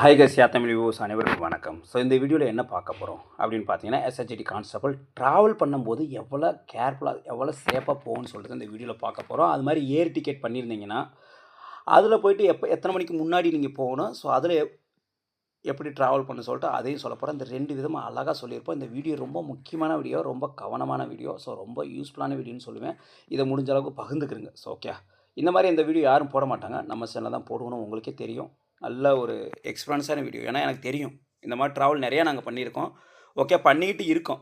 Hi சியாத்தமிழ் Tamil views அனைவருக்கும் வணக்கம். So இந்த வீடியோவில் என்ன பார்க்க போகிறோம் அப்படின்னு பார்த்தீங்கன்னா எஸ்ஹெச்டி கான்ஸ்டபிள் ட்ராவல் பண்ணும்போது எவ்வளோ கேர்ஃபுல்லாக எவ்வளோ சேஃபாக போகணும்னு சொல்லிட்டு இந்த வீடியோவில் பார்க்க போகிறோம் அது மாதிரி ஏர் டிக்கெட் பண்ணியிருந்தீங்கன்னா அதில் போயிட்டு எப்போ எத்தனை மணிக்கு முன்னாடி நீங்கள் போகணும்? ஸோ அதில் எப்படி ட்ராவல் பண்ண சொல்லிட்டு அதையும் சொல்ல போகிறேன் இந்த ரெண்டு விதமாக அழகாக சொல்லியிருப்போம். இந்த வீடியோ ரொம்ப முக்கியமான வீடியோ ரொம்ப கவனமான வீடியோ. ஸோ ரொம்ப யூஸ்ஃபுல்லான வீடியோன்னு சொல்லுவேன். இதை முடிஞ்ச அளவுக்கு பகிர்ந்துக்கிறங்க. ஸோ ஓகே இந்த மாதிரி இந்த வீடியோ யாரும் போட மாட்டாங்க. நம்ம சேனலில் தான் போடுவோம்னு உங்களுக்கே தெரியும். நல்ல ஒரு எக்ஸ்பீரியன்ஸான வீடியோ ஏன்னா எனக்கு தெரியும். இந்த மாதிரி ட்ராவல் நிறையா நாங்கள் பண்ணியிருக்கோம். ஓகே பண்ணிக்கிட்டு இருக்கோம்.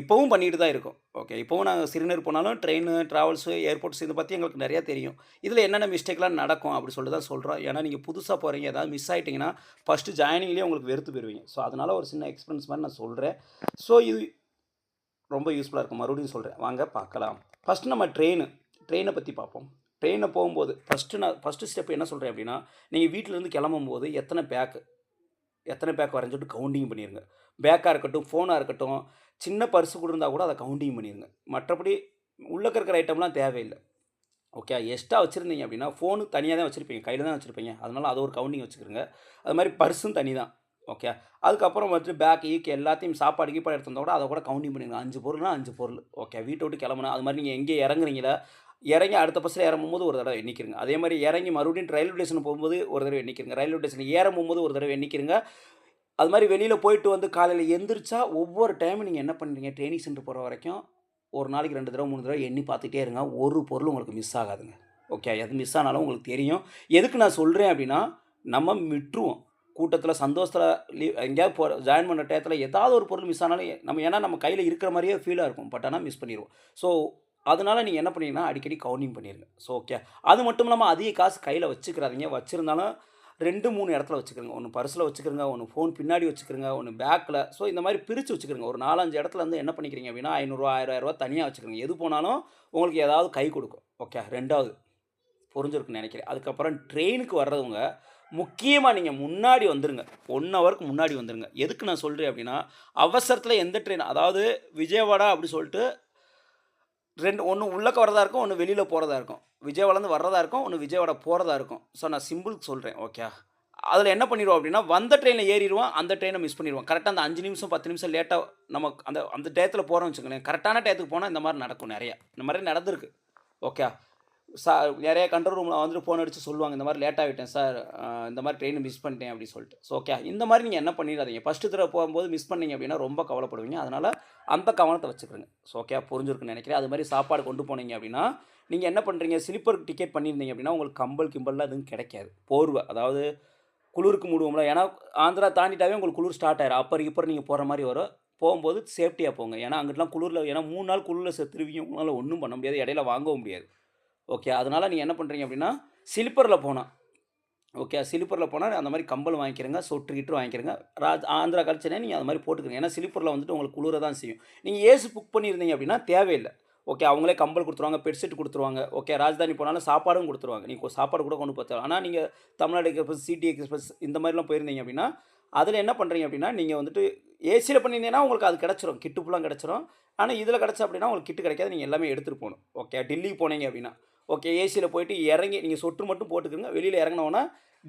இப்போவும் பண்ணிட்டு தான் இருக்கோம். ஓகே இப்போவும் நாங்கள் சிறுநீர் போனாலும் ட்ரெயின் ட்ராவல்ஸு ஏர்போர்ட்ஸ் இதை பற்றி எங்களுக்கு நிறையா தெரியும். இதில் என்னென்ன மிஸ்டேக்லாம் நடக்கும் அப்படி சொல்லிட்டு தான் சொல்கிறோம் ஏன்னா நீங்கள் புதுசாக போகிறீங்க ஏதாவது மிஸ் ஆகிட்டிங்கன்னா ஃபஸ்ட்டு ஜாயினிங்லேயே உங்களுக்கு வெறுத்து போயிடுவீங்க ஸோ அதனால் ஒரு சின்ன எக்ஸ்பீரியன்ஸ் மாதிரி நான் சொல்கிறேன் ஸோ இது ரொம்ப யூஸ்ஃபுல்லாக இருக்கும். மறுபடியும் சொல்கிறேன் வாங்க பார்க்கலாம். ஃபஸ்ட் நம்ம ட்ரெயின் ட்ரெயினை பற்றி பார்ப்போம். ட்ரெயினில் போகும்போது ஃபஸ்ட்டு நான் ஃபஸ்ட்டு ஸ்டெப் என்ன சொல்கிறேன் அப்படின்னா நீங்கள் வீட்டிலேருந்து கிளம்பும் போது எத்தனை பேக்கு எத்தனை பேக் வரேன்னு சொல்லிட்டு கவுண்டிங் பண்ணிடுங்க பேக்காக இருக்கட்டும் ஃபோனாக இருக்கட்டும் சின்ன பர்ஸு கூட இருந்தால் கூட அதை கவுண்டிங் பண்ணிடுங்க மற்றபடி உள்ளே இருக்கிற ஐட்டம்லாம் தேவையில்லை. ஓகே எக்ஸ்ட்ரா வச்சுருந்தீங்க அப்படின்னா ஃபோனு தனியாக தான் வச்சுருப்பீங்க கையில் தான் வச்சுருப்பீங்க. அதனால் அது ஒரு கவுண்டிங் வச்சுக்கிறங்க அது மாதிரி பர்ஸும் தனி தான் ஓகே அதுக்கப்புறம் வந்துட்டு பேக் ஈக்கு எல்லாத்தையும் சாப்பாடு கீப்பாடு எடுத்திருந்தா கூட அதை கூட கவுண்டிங் பண்ணிடுங்க அஞ்சு பொருள்னா அஞ்சு பொருள். ஓகே வீட்டை விட்டு கிளம்புனா அது மாதிரி நீங்கள் எங்கே இறங்குறீங்களா இறங்கி அடுத்த பஸ்ஸில் இறங்கும்போது ஒரு தடவை எண்ணிக்கிறங்க அதே மாதிரி இறங்கி மறுபடியும் ரயில்வே ஸ்டேஷன் போகும்போது ஒரு தடவை எண்ணிக்கிறங்க ரயில்வே ஸ்டேஷன் ஏறும்போது ஒரு தடவை எண்ணிக்கிறங்க அது மாதிரி வெளியில் போயிட்டு வந்து காலையில் எந்திரிச்சா ஒவ்வொரு டைமும் நீங்கள் என்ன பண்ணுறீங்க ட்ரைனிங் சென்டர் போகிற வரைக்கும் ஒரு நாளைக்கு ரெண்டு தடவை மூணு தடவை எண்ணி பார்த்துட்டே இருங்க. ஒரு பொருள் உங்களுக்கு மிஸ் ஆகாதுங்க. ஓகே எது மிஸ் ஆனாலும் உங்களுக்கு தெரியும். எதுக்கு நான் சொல்கிறேன் அப்படின்னா நம்ம விட்டுருவோம். கூட்டத்தில் சந்தோஷத்தில் லீவ் எங்கேயாவது போ ஜாயின் பண்ண டயத்தில் ஏதாவது ஒரு பொருள் மிஸ் ஆனாலும் நம்ம ஏன்னா நம்ம கையில் இருக்கிற மாதிரியே ஃபீலாக இருக்கும். பட் ஆனால் மிஸ் பண்ணிடுவோம் ஸோ அதனால் நீங்கள் என்ன பண்ணீங்கன்னா அடிக்கடி கவுண்டிங் பண்ணிடுங்க ஸோ ஓகே அது மட்டும் இல்லாமல் அதிக காசு கையில் வச்சுக்கிறாதீங்க. வச்சுருந்தாலும் ரெண்டு மூணு இடத்துல வச்சுக்கிறங்க. ஒன்று பர்ஸில் வச்சுக்கிறங்க ஒன்று ஃபோன் பின்னாடி வச்சுக்கிறங்க ஒன்று பேக்கில் ஸோ இந்த மாதிரி பிரித்து வச்சுக்கிறங்க. ஒரு நாலஞ்சு இடத்துல வந்து என்ன பண்ணிக்கிறீங்க அப்படின்னா ஐநூறுரூவா ஆயிரம் தனியாக வச்சுக்கிறங்க. எது போனாலும் உங்களுக்கு ஏதாவது கை கொடுக்கும். ஓகே ரெண்டாவது. புரிஞ்சிருக்குன்னு நினைக்கிறேன். அதுக்கப்புறம் ட்ரெயினுக்கு வர்றவங்க முக்கியமாக நீங்கள் முன்னாடி வந்துருங்க. ஒன் ஹவருக்கு முன்னாடி வந்துருங்க. எதுக்கு நான் சொல்கிறேன் அப்படின்னா அவசரத்தில் எந்த ட்ரெயின் அதாவது விஜயவாடா அப்படி சொல்லிட்டு ரெண்டு ஒன்று உள்ளக்க வரதா இருக்கும் ஒன்று வெளியில் போகிறதா இருக்கும். விஜயவாடலேருந்து வர்றதா இருக்கும் ஒன்று விஜயவாடா போகிறதா இருக்கும். ஸோ நான் சிம்பிளுக்கு சொல்கிறேன் ஓகே அதில் என்ன பண்ணிடுவோம் அப்படின்னா வந்த ட்ரெயினில் ஏறிடுவோம் அந்த ட்ரெயினை மிஸ் பண்ணிடுவோம். கரெக்டாக அந்த அஞ்சு நிமிஷம் பத்து நிமிஷம் லேட்டாக நம்ம அந்த அந்த டயத்தில் போகிறோம்னு வச்சுக்கோங்களேன். கரெக்டான டயத்துக்கு போனால் இந்த மாதிரி நடக்கும் நிறையா. இந்த மாதிரி நடந்திருக்கு ஓகே சா நிறைய கண்ட்ரோல் ரூமில் வந்துட்டு ஃபோன் அடித்து சொல்லுவாங்க இந்த மாதிரி லேட் ஆகிட்டேன் சார் இந்த மாதிரி ட்ரெயின் மிஸ் பண்ணிட்டேன் அப்படின்னு சொல்லிட்டு. ஸோ ஓகே இந்த மாதிரி நீங்கள் என்ன பண்ணிடாதீங்க. ஃபஸ்ட்டு தடவை போகும்போது மிஸ் பண்ணீங்க அப்படின்னா ரொம்ப கவலைப்படுவீங்க. அதனால் அந்த கவனத்தை வச்சுக்கிறேங்க ஸோ ஓகே புரிஞ்சிருக்குன்னு நினைக்கிறேன். அது மாதிரி சாப்பாடு கொண்டு போனீங்க அப்படின்னா நீங்கள் என்ன பண்ணுறீங்க ஸ்லிப்பர் டிக்கெட் பண்ணியிருந்தீங்க அப்படின்னா உங்களுக்கு கம்பல் கிம்பல்லாம் எதுவும் கிடைக்காது. போர்வை அதாவது குளிருக்கு மூடுவோம்ல. ஏன்னா ஆந்திரா தாண்டிட்டாவே உங்களுக்கு குளிர் ஸ்டார்ட் ஆயிரும். அப்போ இப்போ நீங்கள் போகிற மாதிரி வரும். போகும்போது சேஃப்டியாக போங்க. ஏன்னா அங்கிட்டலாம் குளிரில் ஏன்னா மூணு நாள் குளிரில் செத்துருவீங்க. உங்களால் ஒன்றும் பண்ண முடியாது. இடையில வாங்கவும் முடியாது. ஓகே அதனால் நீங்கள் என்ன பண்ணுறீங்க அப்படின்னா ஸ்லிப்பரில் போனால் ஓகே ஸ்லிப்பரில் போனால் அந்த மாதிரி கம்பல் வாங்கிக்கிறங்க சொட்டு கிட்டு வாங்கிக்கிறங்க. ராஜ் ஆந்திரா கழிச்சனே நீங்கள் அந்த மாதிரி போட்டுக்கிறங்க. ஏன்னா ஸ்லிப்பரில் வந்துட்டு உங்களுக்கு குளிர தான் செய்யும். நீங்கள் ஏசி புக் பண்ணியிருந்தீங்க அப்படின்னா தேவையில்லை. ஓகே அவங்களே கம்பல் கொடுத்துருவாங்க பெட்ஷீட் கொடுத்துருவாங்க. ஓகே ராஜதானி போனாலும் சாப்பாடும் கொடுத்துருவாங்க. நீங்கள் சாப்பாடு கூட கொண்டு போச்சு ஆனால் நீங்கள் தமிழ்நாடு எக்ஸ்பிரஸ் சிடி எக்ஸ்பிரஸ் இந்த மாதிரிலாம் போயிருந்தீங்க அப்படின்னா அதில் என்ன பண்ணுறீங்க அப்படின்னா நீங்கள் வந்துட்டு ஏசியில் பண்ணியிருந்தீங்கன்னா உங்களுக்கு அது கிடச்சிரும். கிட்டு ஃபுல்லாக கிடச்சிரும். ஆனால் இதில் கிடச்சா அப்படின்னா உங்களுக்கு கிட்டு கிடைக்காது. நீங்கள் எல்லாமே எடுத்துகிட்டு போகணும். ஓகே டெல்லிக்கு போனீங்க அப்படின்னா. ஓகே ஏசியில் போயிட்டு இறங்கி நீங்கள் சொட்டு மட்டும் போட்டுக்கோங்க. வெளியில் இறங்கினோன்னா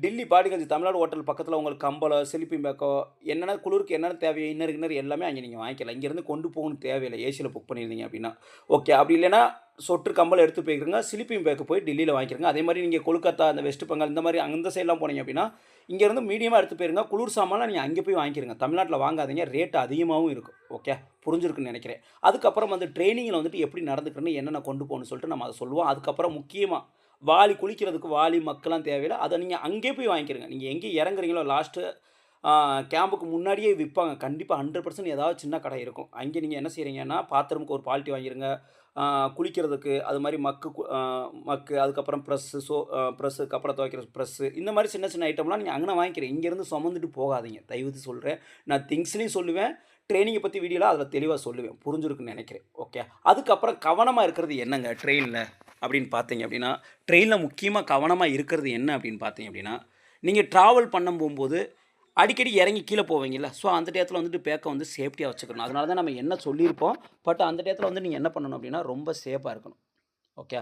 டெல்லி பாடிகஞ்சி தமிழ்நாடு ஹோட்டல் பக்கத்தில் உங்களுக்கு கம்பளம் சிலிப்பிங் பேக்கோ என்னென்ன குளிருக்கு என்னென்ன தேவையோ இன்னர் இன்னர் எல்லாமே அங்கே நீங்கள் வாங்கிக்கலாம். இங்கேருந்து கொண்டு போகணும் தேவையில்லை. ஏசியில் புக் பண்ணியிருந்தீங்க அப்படின்னா. ஓகே அப்படி இல்லைன்னா சொட்டு கம்பல் எடுத்து போய்க்கிறங்க ஸ்லிப்பிங் பேக்கு போய் டெல்லியில் வாங்கிக்கிறங்க. அதே மாதிரி நீங்கள் கொல்கத்தா அந்த வெஸ்ட் பெங்கால் இந்த மாதிரி அந்த சைட்லாம் போனீங்க அப்படின்னா இங்கேருந்து மீடியமாக எடுத்து போயிருங்க. குளிர் சாமான்லாம் நீங்கள் அங்கே போய் வாங்கிக்கிறங்க. தமிழ்நாட்டில் வாங்காதீங்க. ரேட் அதிகமாகவும் இருக்கும் ஓகே புரிஞ்சிருக்குன்னு நினைக்கிறேன். அதுக்கப்புறம் வந்து ட்ரைனிங்கில் வந்துட்டு எப்படி நடந்துக்கிறேன்னு என்னென்ன கொண்டு போகணும்னு சொல்லிட்டு நம்ம அதை சொல்லுவோம். அதுக்கப்புறம் முக்கியமாக வாளி குளிக்கிறதுக்கு வாளி மக்கள்லாம் தேவையில்லை. அதை நீங்கள் அங்கேயே போய் வாங்கிக்கிறங்க. நீங்கள் எங்கே இறங்குறீங்களோ லாஸ்ட்டு கேம்புக்கு முன்னாடியே விற்பாங்க கண்டிப்பாக ஹண்ட்ரட் பர்சன்ட் ஏதாவது சின்ன கடை இருக்கும். அங்கே நீங்கள் என்ன செய்கிறீங்கன்னா பாத்திரமுக்கு ஒரு பால்ட்டி வாங்கிருங்க. குளிக்கிறதுக்கு அது மாதிரி மக்கு மக்கு அதுக்கப்புறம் ப்ரெஸ்ஸு சோ ப்ரெஸ்ஸு கப்பலை துவைக்கிற ப்ரெஸ்ஸு இந்த மாதிரி சின்ன சின்ன ஐட்டம்லாம் நீங்கள் அங்கே வாங்கிக்கிறீங்க. இங்கேருந்து சுமந்துட்டு போகாதீங்க. தயவுது சொல்கிறேன் நான் திங்ஸ்லேயும் சொல்லுவேன். ட்ரெயினிங்கை பற்றி வீடியோவில் அதில் தெளிவாக சொல்லுவேன். புரிஞ்சிருக்குன்னு நினைக்கிறேன். ஓகே அதுக்கப்புறம் கவனமாக இருக்கிறது என்னங்க? ட்ரெயினில் அப்படின்னு பார்த்தீங்க அப்படின்னா ட்ரெயினில் முக்கியமாக கவனமாக இருக்கிறது என்ன அப்படின்னு பார்த்தீங்க அப்படின்னா நீங்கள் ட்ராவல் பண்ண போகும்போது அடிக்கடி இறங்கி கீழே போவீங்கல்ல. ஸோ அந்த டயத்தில் வந்துட்டு பேக்கை வந்து சேஃப்டியாக வச்சுக்கணும். அதனால தான் நம்ம என்ன சொல்லியிருப்போம். பட் அந்த டயத்தில் வந்து நீங்கள் என்ன பண்ணணும் அப்படின்னா ரொம்ப சேஃபாக இருக்கணும். ஓகே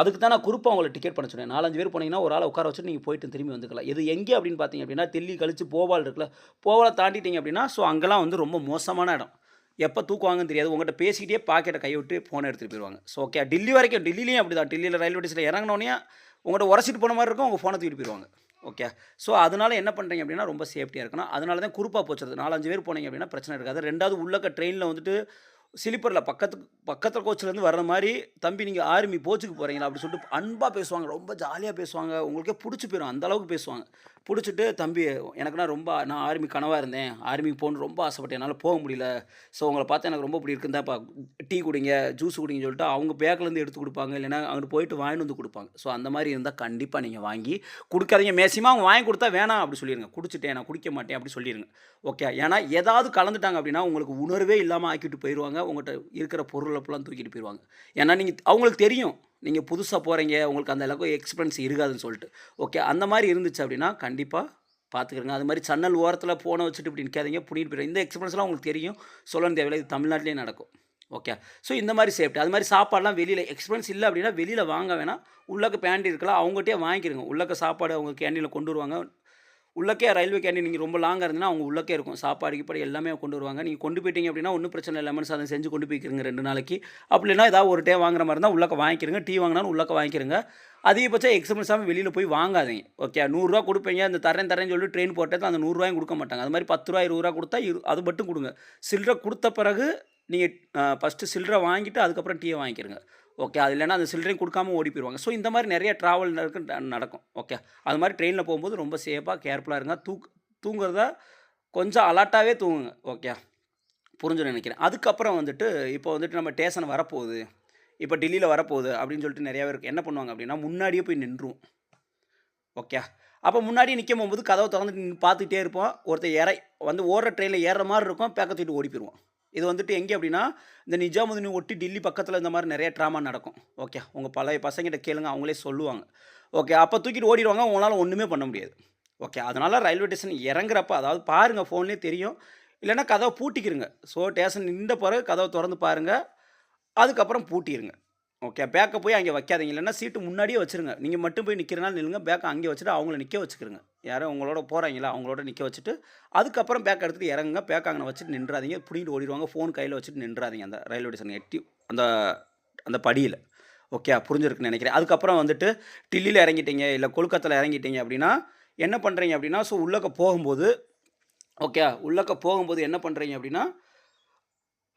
அதுக்கு தான் நான் குரூப்பாக உங்களை டிக்கெட் பண்ண சொன்னேன். நாலஞ்சு பேர் போனீங்கன்னா ஒரு ஆளை உட்கார வச்சுட்டு நீங்கள் போயிட்டு திரும்பி வந்துக்கலாம். இது எங்கே அப்படின்னு பார்த்தீங்க அப்படின்னா டெல்லி கழிச்சு போவால் இருக்குல்ல. போபாலை தாண்டிட்டீங்க அப்படின்னா ஸோ அங்கெல்லாம் வந்து ரொம்ப மோசமான இடம். எப்போ தூக்குவாங்கன்னு தெரியாது. உங்கள்கிட்ட பேசிக்கிட்டே பாக்கெட்டை கைவிட்டு ஃபோனை எடுத்துகிட்டு போயிடுவாங்க ஸோ ஓகே டெல்லி வரைக்கும் டெல்லிலையும் அப்படி தான் டெல்லியில் ரயில்வே ஸ்டேஷனில் இறங்கினோடனே உங்கள்கிட்ட உரசிட்டு போன மாதிரி இருக்கும் உங்கள் ஃபோனை தூக்கிட்டு போயிடுவாங்க ஓகே ஸோ அதனால என்ன பண்ணுறீங்க அப்படின்னா ரொம்ப சேஃப்டியாக இருக்கணும். அதனால தான் குரூப்பாக போச்சுறது. நாலஞ்சு பேர் போனீங்க அப்படின்னா பிரச்சனை இருக்காது. ரெண்டாவது உள்ளக்க ட்ரெயினில் வந்துட்டு ஸ்லீப்பரில் பக்கத்து பக்கத்தில் கோச்சிலேருந்து வர்ற மாதிரி தம்பி நீங்கள் ஆர்மி போச்சுக்கு போகிறீங்களா அப்படின்னு சொல்லிட்டு அன்பாக பேசுவாங்க. ரொம்ப ஜாலியாக பேசுவாங்க. உங்களுக்கே பிடிச்சி போயிடும் அந்த அளவுக்கு பேசுவாங்க. பிடிச்சிட்டு தம்பி எனக்குனா ரொம்ப நான் ஆர்மி கனவாக இருந்தேன். ஆர்மிக்கு போகணுன்னு ரொம்ப ஆசைப்பட்டேன். என்னால் போக முடியல. ஸோ உங்களை பார்த்தா எனக்கு ரொம்ப இப்படி இருக்குந்தாப்பா டீ குடிங்க ஜூஸ் குடிங்கன்னு சொல்லிட்டு அவங்க பேக்லேருந்து எடுத்து கொடுப்பாங்க. இல்லைனா அங்கிட்டு போயிட்டு வாங்கிட்டு வந்து கொடுப்பாங்க. ஸோ அந்த மாதிரி இருந்தால் கண்டிப்பாக நீங்கள் வாங்கி கொடுக்காதீங்க. மேக்ஸிமம் அவங்க வாங்கி கொடுத்தா வேணாம். அப்படி சொல்லிடுங்க குடிச்சிட்டேன். நான் குடிக்க மாட்டேன். அப்படி சொல்லிடுங்க ஓகே ஏன்னா ஏதாவது கலந்துட்டாங்க அப்படின்னா உங்களுக்கு உணர்வே இல்லாமல் ஆக்கிட்டு போயிடுவாங்க உங்கள்கிட்ட இருக்கிற பொருளப்பெல்லாம் தூக்கிட்டு போயிடுவாங்க ஏன்னா நீங்கள் அவங்களுக்கு தெரியும். நீங்கள் புதுசாக போகிறீங்க உங்களுக்கு அந்த அளவுக்கு எக்ஸ்பீரியன்ஸ் இருக்காதுன்னு சொல்லிட்டு. ஓகே அந்த மாதிரி இருந்துச்சு அப்படின்னா கண்டிப்பாக பார்த்துக்கிறங்க அது மாதிரி சன்னல் ஓரத்தில் ஃபோனை வச்சுட்டு இப்படி நிற்காதீங்க பிடிட்டு போயிடும் இந்த எக்ஸ்பீரியன்ஸ்லாம் உங்களுக்கு தெரியும். சொல்லணும் தேவையில்லை இது தமிழ்நாட்டிலே நடக்கும். ஓகே ஸோ இந்த மாதிரி சேஃப்டி அது மாதிரி சாப்பாடுலாம் வெளியில் எக்ஸ்பீரியன்ஸ் இல்லை அப்படின்னா வெளியில் வாங்க வேணாம். உள்ளக்க பேண்டி இருக்கலாம். அவங்ககிட்டயே வாங்கிக்கிறங்க உள்ளக்க சாப்பாடு அவங்க கேண்டீனில் கொண்டு வருவாங்க. உள்ளக்கே ரயில்வே கேண்டீன் நீங்கள் ரொம்ப லாங்காக இருந்தீங்கன்னா அவங்க உள்ளக்கே இருக்கும். சாப்பாடு கீப்பாடு எல்லாமே கொண்டு வருவாங்க. நீங்கள் கொண்டு போயிட்டீங்க அப்படின்னா ஒன்றும் பிரச்சனை இல்லை. லெமன் சாதம் செஞ்சு கொண்டு போய்க்கிறங்க ரெண்டு நாளைக்கு. அப்படி இல்லைன்னா ஏதாவது ஒரு டே வாங்குற மாதிரி இருந்தால் உள்ளக்க வாங்கிக்கிறங்க. டீ வாங்கினாலும் உள்ளக்க வாங்கிக்கிறங்க. அதிகபட்சம் எக்ஸ்பீரியன்ஸாமல் வெளியில் போய் வாங்காதீங்க. ஓகே நூறுரூவா கொடுப்பீங்க. அந்த தரேன் தரேன்னு சொல்லி ட்ரெயின் போட்டது அந்த நூறுரூவாயும் கொடுக்க மாட்டாங்க. அது மாதிரி பத்து ரூபா இருபது ரூபா கொடுத்தா இரு அது மட்டும் கொடுங்க. சில்லறை கொடுத்த பிறகு நீங்கள் ஃபஸ்ட்டு சில்லறை வாங்கிட்டு அதுக்கப்புறம் டீயை வாங்கிக்கிறங்க. ஓகே அது இல்லைன்னா அந்த சில்லறையும் கொடுக்காம ஓடி போயிடுவாங்க ஸோ இந்த மாதிரி நிறைய ட்ராவல் நடக்கும். ஓகே அது மாதிரி ட்ரெயினில் போகும்போது ரொம்ப சேஃபாக கேர்ஃபுல்லாக இருங்க. தூக் தூங்குறதா கொஞ்சம் அலர்ட்டாகவே தூங்குங்க. ஓகே புரிஞ்சுன்னு நினைக்கிறேன். அதுக்கப்புறம் வந்துட்டு இப்போ வந்துட்டு நம்ம ஸ்டேஷன் வரப்போகுது. இப்போ டெல்லியில் வரப்போகுது அப்படின்னு சொல்லிட்டு நிறையா பேருக்கு என்ன பண்ணுவாங்க அப்படின்னா முன்னாடியே போய் நின்றுவோம் ஓகே அப்போ முன்னாடி நிற்கும் போகும்போது கதவை திறந்துட்டு பார்த்துக்கிட்டே இருப்போம். ஒருத்தர் இறை வந்து ஓடுற ட்ரெயினில் ஏறுற மாதிரி இருக்கும். பேக்கத்திட்டு ஓடி போயிடுவோம் இது வந்துட்டு எங்கே அப்படின்னா இந்த நிஜாமுதீனை ஒட்டி டெல்லி பக்கத்தில் இந்த மாதிரி நிறைய ட்ராமா நடக்கும். ஓகே உங்கள் பழைய பசங்கிட்ட கேளுங்க அவங்களே சொல்லுவாங்க. ஓகே அப்போ தூக்கிட்டு ஓடிடுவாங்க உங்களால் ஒன்றுமே பண்ண முடியாது. ஓகே அதனால் ரயில்வே ஸ்டேஷன் இறங்குறப்ப அதாவது பாருங்கள் ஃபோன்லேயே தெரியும். இல்லைன்னா கதவை பூட்டிக்கிறங்க ஸோ ஸ்டேஷன் நின்ற பிறகு கதவை திறந்து பாருங்கள் அதுக்கப்புறம் பூட்டிடுங்க ஓகே பேக்கை போய் அங்கே வைக்காதீங்க. இல்லைன்னா சீட்டு முன்னாடியே வச்சுருங்க. நீங்கள் மட்டும் போய் நிற்கிறனால நில்லுங்க. பேக்கை அங்கே வச்சுட்டு அவங்கள நிற்க வச்சுக்கிறங்க யாரும் உங்களோட போகிறாங்களா அவங்களோட நிற்க வச்சுட்டு அதுக்கப்புறம் பேக் எடுத்துகிட்டு இறங்குங்க. பேக் அங்கே வச்சுட்டு நின்றாதீங்க. பிடிங்கிட்டு ஓடிடுவாங்க. ஃபோன் கையில் வச்சுட்டு நின்றாதீங்க. அந்த ரயில்வே ஸ்டேஷன் எட்டி அந்த அந்த படியில். ஓகே புரிஞ்சிருக்குன்னு நினைக்கிறேன். அதுக்கப்புறம் வந்துட்டு டில்லியில் இறங்கிட்டீங்க இல்லை கொல்கத்தாவில் இறங்கிட்டீங்க அப்படின்னா என்ன பண்ணுறீங்க அப்படின்னா ஸோ உள்ளக்க போகும்போது ஓகே உள்ளக்க போகும்போது என்ன பண்ணுறீங்க அப்படின்னா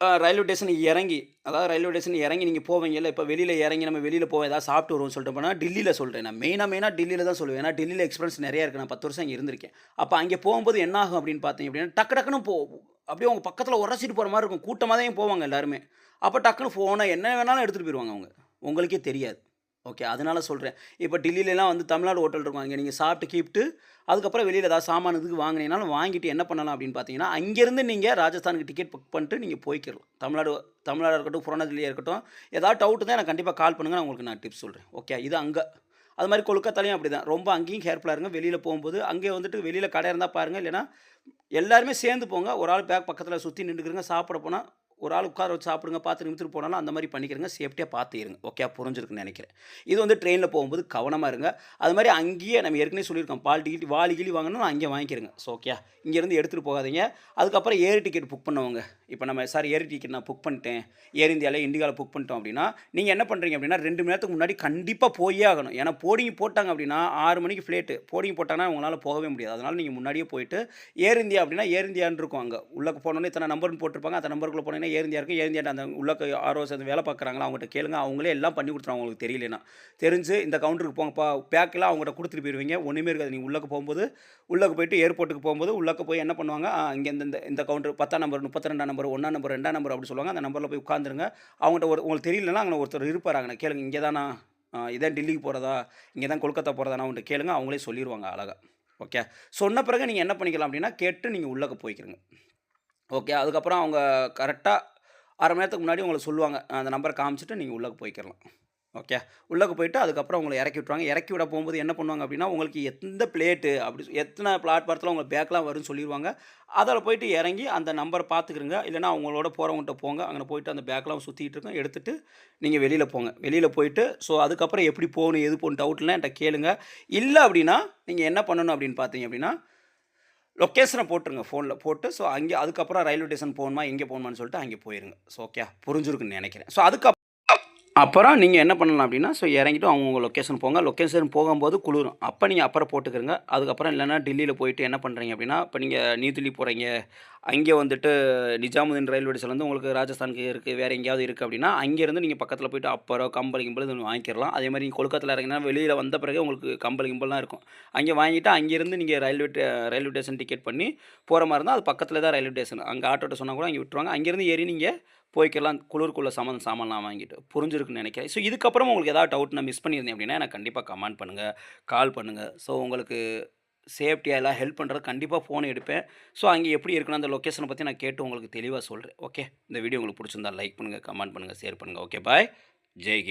ரயில்வே ஸ்டேஷன் இறங்கி அதாவது ரயில்வே ஸ்டேஷன் இறங்கி நீங்கள் போவீங்கல்ல இப்போ வெளியில் இறங்கி நம்ம வெளியில் போவோம் ஏதாவது சாப்பிட்டு வருவோம்னு சொல்லிட்டு போனால் டெல்லியில் சொல்கிறேன் நான் மெயினாக மெயினாக டெல்லியில் தான் சொல்லுவேன். ஏன்னா டெல்லியில் எக்ஸ்பீரியன்ஸ் நிறையா இருக்குது நான் பத்து வருஷம் அங்கே இருந்திருக்கேன். அப்போ அங்கே போகும்போது என்ன ஆகும் அப்படின்னு பார்த்தீங்க அப்படின்னா டக்கு டக்குன்னு போ அப்படியே அவங்க பக்கத்தில் உரசிட்டு போகிற மாதிரி இருக்கும். கூட்டமாக தான் போவாங்க எல்லாருமே. அப்போ டக்குன்னு ஃபோனை என்ன வேணாலும் எடுத்துகிட்டு போயிடுவாங்க அவங்க. உங்களுக்கே தெரியாது. ஓகே அதனால் சொல்கிறேன் இப்போ டெல்லியிலலாம் வந்து தமிழ்நாடு ஹோட்டல் இருக்கும் அங்கே நீங்கள் சாப்பிட்டு கீப்ட்டு அதுக்கப்புறம் வெளியில் ஏதாவது சாமான இதுக்கு வாங்கினீங்கனாலும் வாங்கிட்டு என்ன பண்ணலாம் அப்படின்னு பார்த்தீங்கன்னா அங்கேருந்து நீங்கள் ராஜஸ்தானுக்கு டிக்கெட் புக் பண்ணிட்டு நீங்கள் போய்க்கிடலாம். தமிழ்நாடு தமிழ்நாடாக இருக்கட்டும் புறநதிலியாக இருக்கட்டும். ஏதாவது டவுட்டு தான் எனக்கு கண்டிப்பாக கால் பண்ணுங்கள் நான் உங்களுக்கு நான் டிப்ஸ் சொல்கிறேன் ஓகே இது அங்கே. அது மாதிரி கொல்கத்தாலையும் அப்படி தான் ரொம்ப அங்கேயும் கேர்ஃபுல்லாக இருங்க. வெளியில் போகும்போது அங்கே வந்துட்டு வெளியில் கடை இருந்தால் பாருங்கள் இல்லைன்னா எல்லாருமே சேர்ந்து போங்க. ஒரு ஆள் பேக் பக்கத்தில் சுற்றி நின்றுக்கிறங்க சாப்பிட போனால் ஒரு ஆள் உட்கார வச்சு சாப்பிடுங்க பார்த்து நிமித்துட்டு போனாலும் அந்த மாதிரி பண்ணிக்கிறங்க. சேஃப்டியாக பார்த்து இருங்க. ஓகே புரிஞ்சிருக்குன்னு நினைக்கிறேன். இது வந்து ட்ரெயினில் போகும்போது கவனமாக இருங்க. அது மாதிரி அங்கேயே நம்ம ஏற்கனவே சொல்லியிருக்கோம். பால் டிக்கெட் வாலி கிளி வாங்கணும் அங்கேயே வாங்கிக்கிறங்க. ஸோ ஓகே இங்கேருந்து எடுத்துகிட்டு போகாதீங்க. அதுக்கப்புறம் ஏர் டிக்கெட் புக் பண்ணவங்க. இப்போ நம்ம சார் ஏர் டிக்கெட் நான் புக் பண்ணிட்டேன். ஏர் இந்தியாவில் இண்டிகாவில் புக் பண்ணிட்டோம் அப்படின்னா நீங்கள் என்ன பண்ணுறீங்க அப்படின்னா ரெண்டு மணி நேரத்துக்கு முன்னாடி கண்டிப்பாக போயே ஆகணும். ஏன்னா போடிங் போட்டாங்க அப்படின்னா ஆறு மணிக்கு ஃப்ளைட்டு போடிங் போட்டாங்கன்னா உங்களால் போகவே முடியாது. அதனால் நீங்கள் முன்னாடியே போயிட்டு ஏர் இந்தியா அப்படின்னா ஏர் இந்தியான்னு இருக்கும் அங்கே. உள்ளே போனோன்னே இத்தனை நம்பர்னு போட்டிருப்பாங்க. அந்த நம்பருக்குள்ளே போனீங்கன்னா ஏர் இந்தியா இருக்கும் ஏர் அந்த உள்ளே ஆர்ஓஸ் அந்த வேலை பார்க்குறாங்களா அவங்ககிட்ட கேளுங்க. அவங்களே எல்லாம் பண்ணி கொடுத்துருவாங்க உங்களுக்கு தெரியலனா. தெரிஞ்சு இந்த கவுண்டருக்கு போங்கப்பா பேக்கெல்லாம் அவங்ககிட்ட கொடுத்துட்டு போயிடுவீங்க ஒன்றுமே இருக்காது. நீங்கள் உள்ளக்கு போகும்போது உள்ளக்கு போயிட்டு ஏர்போர்ட்டுக்கு போகும்போது உள்ளக்க போய் என்ன பண்ணுவாங்க? இங்கே இந்த இந்த- கவுண்டர் பத்தாம் நம்பர் முப்பத்தி ரெண்டாம் நம்பர் ஒன்றாம் நம்பர் ரெண்டாம் நம்பர் அப்படி சொல்லுவாங்க. அந்த நம்பரில் போய் உட்காந்துருங்க. அவங்கள்ட்ட ஒரு உங்களுக்கு தெரியலனா அங்கே ஒருத்தர் இருப்பார் அங்கே கேளுங்க இங்கே தானா? இதான் டெல்லிக்கு போகிறதா இங்கே தான் கொல்கத்தா போகிறதா அவங்கள்ட்ட கேளுங்க அவங்களே சொல்லிடுவாங்க அழகாக ஓகே சொன்ன பிறகு நீங்கள் என்ன பண்ணிக்கலாம் அப்படின்னா கேட்டு நீங்கள் உள்ளக்க போய்க்கிறங்க ஓகே. அதுக்கப்புறம் அவங்க கரெக்டாக அரை மணி நேரத்துக்கு முன்னாடி உங்களை சொல்லுவாங்க. அந்த நம்பரை காமிச்சிட்டு நீங்கள் உள்ளே போய்க்கிறலாம். ஓகே. உள்ளே போயிட்டு அதுக்கப்புறம் உங்களை இறக்கி விட்ருவாங்க இறக்கி விட போகும்போது என்ன பண்ணுவாங்க அப்படின்னா உங்களுக்கு எந்த பிளேட்டு அப்படி எத்தனை பிளாட்பாரத்தில் உங்களுக்கு பேக்லாம் வரும்னு சொல்லிடுவாங்க அதில் போயிட்டு இறங்கி அந்த நம்பரை பார்த்துக்கிறங்க இல்லைன்னா அவங்களோட போகிறவங்ககிட்ட போங்க. அங்கே போயிட்டு அந்த பேக்கெலாம் சுற்றிட்டு இருக்கோம் எடுத்துகிட்டு நீங்கள் வெளியில் போங்க. வெளியில் போயிட்டு ஸோ அதுக்கப்புறம் எப்படி போகணும் எது போகணும் டவுட்லாம் என்கிட்ட கேளுங்க. இல்லை அப்படின்னா நீங்கள் என்ன பண்ணணும் அப்படின்னு பார்த்தீங்க அப்படின்னா லொக்கேஷனை போட்டுருங்க ஃபோனில் போட்டு ஸோ அங்கே அதுக்கப்புறம் ரயில்வே ஸ்டேஷன் போகணுமா எங்கே போகணுமான்னு சொல்லிட்டு அங்கே போயிருங்க. ஸோ ஓகே புரிஞ்சிருக்குன்னு நினைக்கிறேன். ஸோ அதுக்கப்புறம் அப்புறம் நீங்கள் என்ன பண்ணலாம் அப்படின்னா ஸோ இறங்கிட்டு அவங்க லொக்கேஷன் போங்க. லொக்கேஷன் போகும்போது குளிரும். அப்போ நீங்கள் அப்புறம் போட்டுக்கிறங்க அதுக்கப்புறம் இல்லைன்னா டெல்லியில் போயிட்டு என்ன பண்ணுறீங்க அப்படின்னா இப்போ நீங்கள் நியூ தில்லி போகிறீங்க அங்கே வந்துட்டு நிஜாமுதீன் ரயில்வே ஸ்டேஷன் வந்து உங்களுக்கு ராஜஸ்தானுக்கு இருக்குது வேறு எங்கேயாவது இருக்குது அப்படின்னா அங்கேருந்து நீங்கள் பக்கத்தில் போய்ட்டு அப்பறம் கம்பல் கிம்பல் இது அதே மாதிரி நீங்கள் கொல்கத்தில் இறங்கினா வெளியில் வந்த பிறகு உங்களுக்கு கம்பல் கிம்பல்லாம் இருக்கும். அங்கே வாங்கிட்டு அங்கேருந்து நீங்கள் ரயில்வே டே- ரயில்வே ஸ்டேஷன் டிக்கெட் பண்ணி போகிற மாதிரி இருந்தால் அது பக்கத்தில் தான் ரயில்வே ஸ்டேஷன். அங்கே ஆட்டோட்ட சொன்னால் கூட அங்கே விட்டுருவாங்க. அங்கேருந்து ஏறி நீங்கள் போய்க்கலாம் குளிருக்குள்ளே சாமான் சாமான்லாம் வாங்கிட்டு. புரிஞ்சிருக்குன்னு நினைக்கிறேன். ஸோ இதுக்கப்புறம் உங்களுக்கு ஏதாவது டவுட் நான் மிஸ் பண்ணியிருந்தேன் அப்படின்னா எனக்கு கண்டிப்பாக கமெண்ட் பண்ணுங்கள் கால் பண்ணுங்கள் ஸோ உங்களுக்கு சேஃப்டியாக எல்லாம் ஹெல்ப் பண்ணுறது கண்டிப்பாக ஃபோன் எடுப்பேன். ஸோ அங்கே எப்படி இருக்கணும் அந்த லொக்கேஷனை பற்றி நான் கேட்டு உங்களுக்கு தெளிவாக சொல்கிறேன் ஓகே இந்த வீடியோ உங்களுக்கு பிடிச்சிருந்தா லைக் பண்ணுங்கள் கமெண்ட் பண்ணுங்கள் ஷேர் பண்ணுங்கள் ஓகே பாய் ஜெய்